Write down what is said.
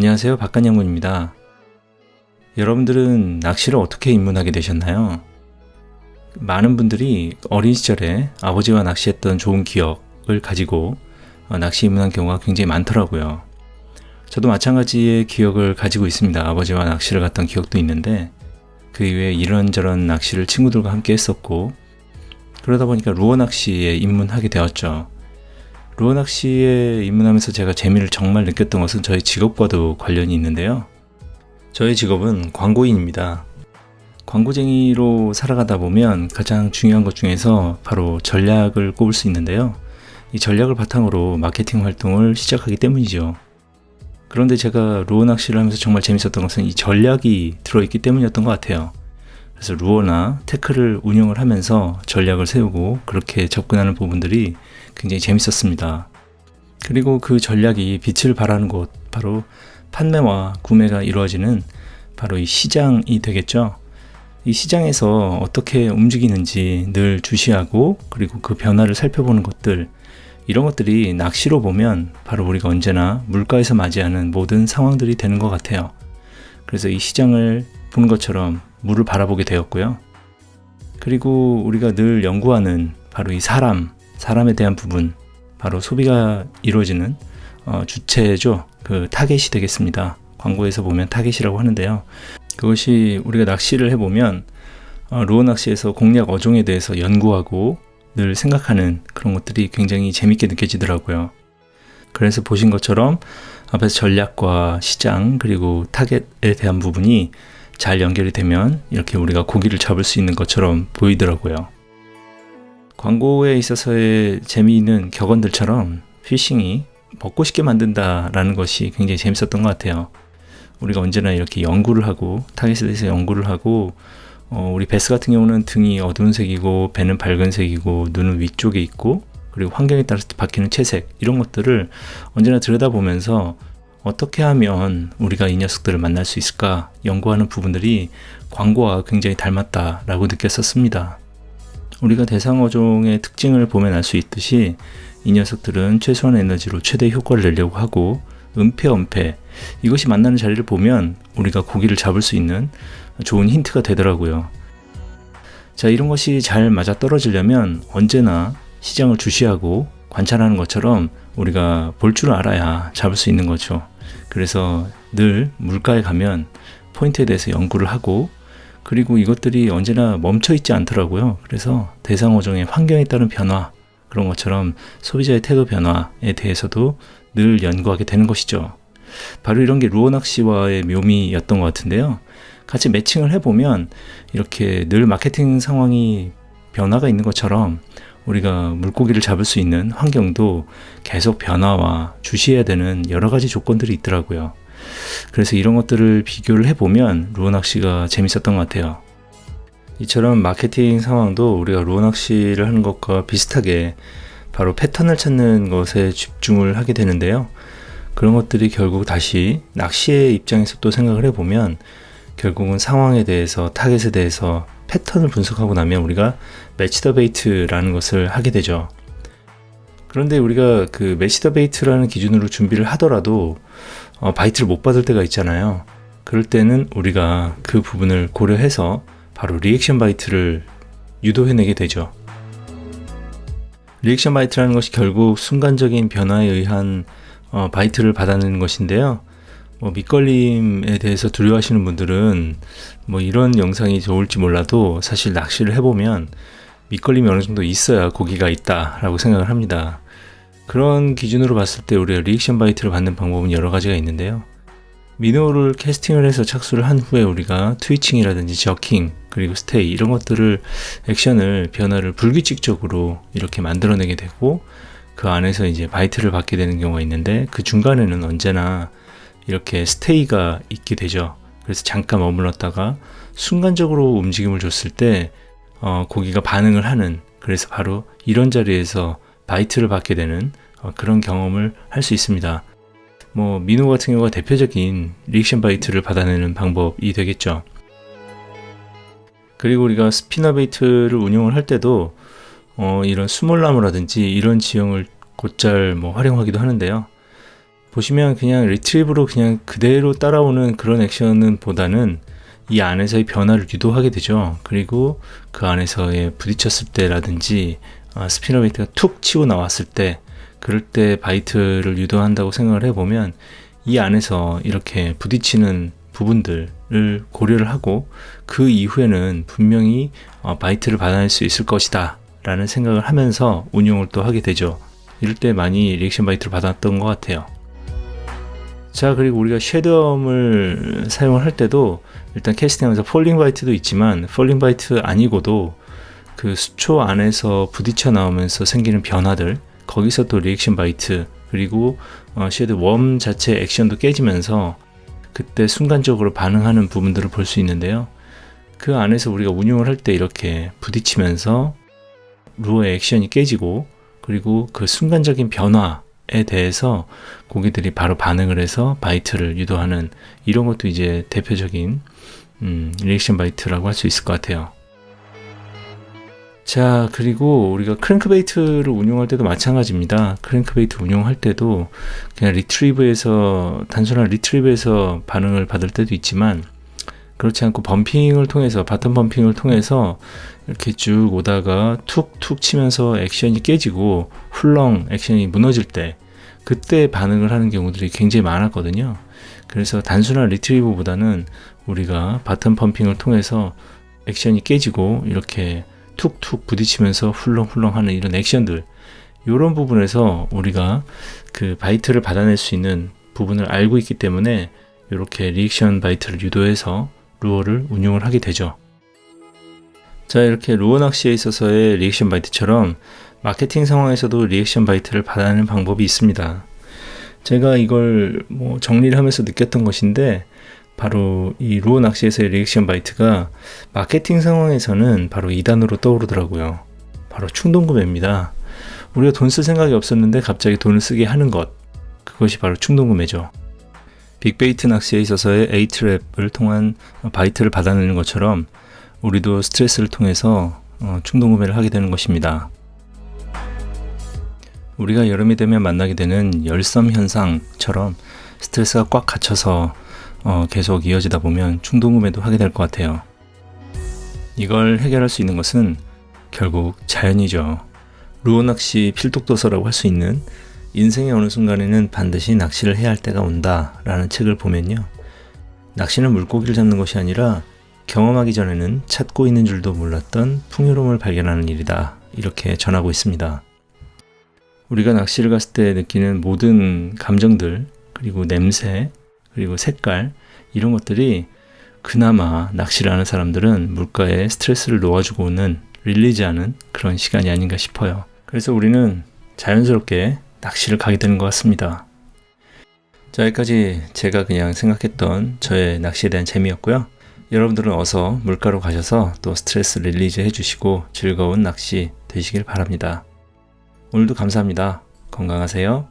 안녕하세요. 박간양문입니다. 여러분들은 낚시를 어떻게 입문하게 되셨나요? 많은 분들이 어린 시절에 아버지와 낚시했던 좋은 기억을 가지고 어, 낚시 입문한 경우가 굉장히 많더라고요. 저도 마찬가지의 기억을 가지고 있습니다. 아버지와 낚시를 갔던 기억도 있는데 그 이후에 이런저런 낚시를 친구들과 함께 했었고 그러다 보니까 루어 낚시에 입문하게 되었죠. 루어 낚시에 입문하면서 제가 재미를 정말 느꼈던 것은 저희 직업과도 관련이 있는데요. 저의 직업은 광고인입니다. 광고쟁이로 살아가다 보면 가장 중요한 것 중에서 바로 전략을 꼽을 수 있는데요. 이 전략을 바탕으로 마케팅 활동을 시작하기 때문이죠. 그런데 제가 루어 낚시를 하면서 정말 재밌었던 것은 이 전략이 들어있기 때문이었던 것 같아요. 그래서 루어나 태클을 운영을 하면서 전략을 세우고 그렇게 접근하는 부분들이 굉장히 재밌었습니다. 그리고 그 전략이 빛을 발하는 곳, 바로 판매와 구매가 이루어지는 바로 이 시장이 되겠죠. 이 시장에서 어떻게 움직이는지 늘 주시하고 그리고 그 변화를 살펴보는 것들 이런 것들이 낚시로 보면 바로 우리가 언제나 물가에서 맞이하는 모든 상황들이 되는 것 같아요. 그래서 이 시장을 보는 것처럼 물을 바라보게 되었고요. 그리고 우리가 늘 연구하는 바로 이 사람, 사람에 대한 부분, 바로 소비가 이루어지는 어, 주체죠. 그 타겟이 되겠습니다. 광고에서 보면 타겟이라고 하는데요. 그것이 우리가 낚시를 해보면 어, 루어 낚시에서 공략 어종에 대해서 연구하고 늘 생각하는 그런 것들이 굉장히 재밌게 느껴지더라고요. 그래서 보신 것처럼 앞에서 전략과 시장 그리고 타겟에 대한 부분이 잘 연결이 되면 이렇게 우리가 고기를 잡을 수 있는 것처럼 보이더라고요. 광고에 있어서의 재미있는 격언들처럼 피싱이 먹고 싶게 만든다라는 것이 굉장히 재밌었던 것 같아요. 우리가 언제나 이렇게 연구를 하고 타겟에 대해서 연구를 하고 어, 우리 베스 같은 경우는 등이 어두운 색이고 배는 밝은 색이고 눈은 위쪽에 있고 그리고 환경에 따라서 바뀌는 채색 이런 것들을 언제나 들여다보면서 어떻게 하면 우리가 이 녀석들을 만날 수 있을까 연구하는 부분들이 광고와 굉장히 닮았다라고 느꼈었습니다. 우리가 대상 어종의 특징을 보면 알 수 있듯이 이 녀석들은 최소한 에너지로 최대 효과를 내려고 하고 은폐, 은폐 이것이 만나는 자리를 보면 우리가 고기를 잡을 수 있는 좋은 힌트가 되더라고요. 자, 이런 것이 잘 맞아 떨어지려면 언제나 시장을 주시하고 관찰하는 것처럼 우리가 볼 줄 알아야 잡을 수 있는 거죠. 그래서 늘 물가에 가면 포인트에 대해서 연구를 하고 그리고 이것들이 언제나 멈춰 있지 않더라고요. 그래서 대상어종의 환경에 따른 변화 그런 것처럼 소비자의 태도 변화에 대해서도 늘 연구하게 되는 것이죠. 바로 이런 게 루어 낚시와의 묘미였던 것 같은데요. 같이 매칭을 해보면 이렇게 늘 마케팅 상황이 변화가 있는 것처럼 우리가 물고기를 잡을 수 있는 환경도 계속 변화와 주시해야 되는 여러 가지 조건들이 있더라고요. 그래서 이런 것들을 비교를 해보면 루어 낚시가 재밌었던 것 같아요. 이처럼 마케팅 상황도 우리가 루어 낚시를 하는 것과 비슷하게 바로 패턴을 찾는 것에 집중을 하게 되는데요. 그런 것들이 결국 다시 낚시의 입장에서 또 생각을 해보면 결국은 상황에 대해서 타겟에 대해서 패턴을 분석하고 나면 우리가 매치 더 베이트라는 것을 하게 되죠. 그런데 우리가 그 매치 더 베이트라는 기준으로 준비를 하더라도 어, 바이트를 못 받을 때가 있잖아요. 그럴 때는 우리가 그 부분을 고려해서 바로 리액션 바이트를 유도해내게 되죠. 리액션 바이트라는 것이 결국 순간적인 변화에 의한 어, 바이트를 받아내는 것인데요. 뭐 밑걸림에 대해서 두려워하시는 분들은 뭐 이런 영상이 좋을지 몰라도 사실 낚시를 해보면 밑걸림이 어느 정도 있어야 고기가 있다라고 생각을 합니다. 그런 기준으로 봤을 때 우리가 리액션 바이트를 받는 방법은 여러 가지가 있는데요. 미노를 캐스팅을 해서 착수를 한 후에 우리가 트위칭이라든지 저킹 그리고 스테이 이런 것들을 액션을 변화를 불규칙적으로 이렇게 만들어내게 되고 그 안에서 이제 바이트를 받게 되는 경우가 있는데 그 중간에는 언제나 이렇게 스테이가 있게 되죠. 그래서 잠깐 머물렀다가 순간적으로 움직임을 줬을 때 어, 고기가 반응을 하는 그래서 바로 이런 자리에서 바이트를 받게 되는 어, 그런 경험을 할 수 있습니다. 뭐 민호 같은 경우가 대표적인 리액션 바이트를 받아내는 방법이 되겠죠. 그리고 우리가 스피너 베이트를 운영을 할 때도 어, 이런 수몰나무라든지 이런 지형을 곧잘 뭐 활용하기도 하는데요. 보시면 그냥 리트리브로 그냥 그대로 따라오는 그런 액션은 보다는 이 안에서의 변화를 유도하게 되죠. 그리고 그 안에서의 부딪혔을 때라든지 아, 스피너 베이트가 툭 치고 나왔을 때 그럴 때 바이트를 유도한다고 생각을 해보면 이 안에서 이렇게 부딪히는 부분들을 고려를 하고 그 이후에는 분명히 어, 바이트를 받아낼 수 있을 것이다 라는 생각을 하면서 운용을 또 하게 되죠. 이럴 때 많이 리액션 바이트를 받았던 것 같아요. 자 그리고 우리가 쉐드엄을 사용을 할 때도 일단 캐스팅하면서 폴링 바이트도 있지만 폴링 바이트 아니고도 그 수초 안에서 부딪혀 나오면서 생기는 변화들 거기서 또 리액션 바이트 그리고 어, 쉐드 웜 자체 액션도 깨지면서 그때 순간적으로 반응하는 부분들을 볼 수 있는데요. 그 안에서 우리가 운용을 할 때 이렇게 부딪히면서 루어의 액션이 깨지고 그리고 그 순간적인 변화에 대해서 고객들이 바로 반응을 해서 바이트를 유도하는 이런 것도 이제 대표적인 음, 리액션 바이트라고 할 수 있을 것 같아요. 자, 그리고 우리가 크랭크베이트를 운용할 때도 마찬가지입니다. 크랭크베이트 운용할 때도 그냥 리트리브에서, 단순한 리트리브에서 반응을 받을 때도 있지만, 그렇지 않고 범핑을 통해서, 바텀 범핑을 통해서 이렇게 쭉 오다가 툭툭 치면서 액션이 깨지고 훌렁 액션이 무너질 때, 그때 반응을 하는 경우들이 굉장히 많았거든요. 그래서 단순한 리트리브보다는 우리가 바텀 펌핑을 통해서 액션이 깨지고 이렇게 툭툭 부딪히면서 훌렁훌렁 하는 이런 액션들 이런 부분에서 우리가 그 바이트를 받아낼 수 있는 부분을 알고 있기 때문에 이렇게 리액션 바이트를 유도해서 루어를 운용을 하게 되죠. 자 이렇게 루어 낚시에 있어서의 리액션 바이트처럼 마케팅 상황에서도 리액션 바이트를 받아내는 방법이 있습니다. 제가 이걸 뭐 정리를 하면서 느꼈던 것인데 바로 이 루어 낚시에서의 리액션 바이트가 마케팅 상황에서는 바로 2단으로 떠오르더라고요. 바로 충동 구매입니다. 우리가 돈 쓸 생각이 없었는데 갑자기 돈을 쓰게 하는 것. 그것이 바로 충동 구매죠. 빅베이트 낚시에 있어서의 에이트랩을 통한 바이트를 받아내는 것처럼 우리도 스트레스를 통해서 어, 충동 구매를 하게 되는 것입니다. 우리가 여름이 되면 만나게 되는 열섬 현상처럼 스트레스가 꽉 갇혀서 어, 계속 이어지다 보면 충동구매도 하게 될 것 같아요. 이걸 해결할 수 있는 것은 결국 자연이죠. 루어 낚시 필독도서라고 할 수 있는 인생의 어느 순간에는 반드시 낚시를 해야 할 때가 온다 라는 책을 보면요. 낚시는 물고기를 잡는 것이 아니라 경험하기 전에는 찾고 있는 줄도 몰랐던 풍요로움을 발견하는 일이다. 이렇게 전하고 있습니다. 우리가 낚시를 갔을 때 느끼는 모든 감정들, 그리고 냄새, 그리고 색깔 이런 것들이 그나마 낚시를 하는 사람들은 물가에 스트레스를 놓아주고 오는 릴리즈하는 그런 시간이 아닌가 싶어요. 그래서 우리는 자연스럽게 낚시를 가게 되는 것 같습니다. 자, 여기까지 제가 그냥 생각했던 저의 낚시에 대한 재미였고요. 여러분들은 어서 물가로 가셔서 또 스트레스 릴리즈 해주시고 즐거운 낚시 되시길 바랍니다. 오늘도 감사합니다. 건강하세요.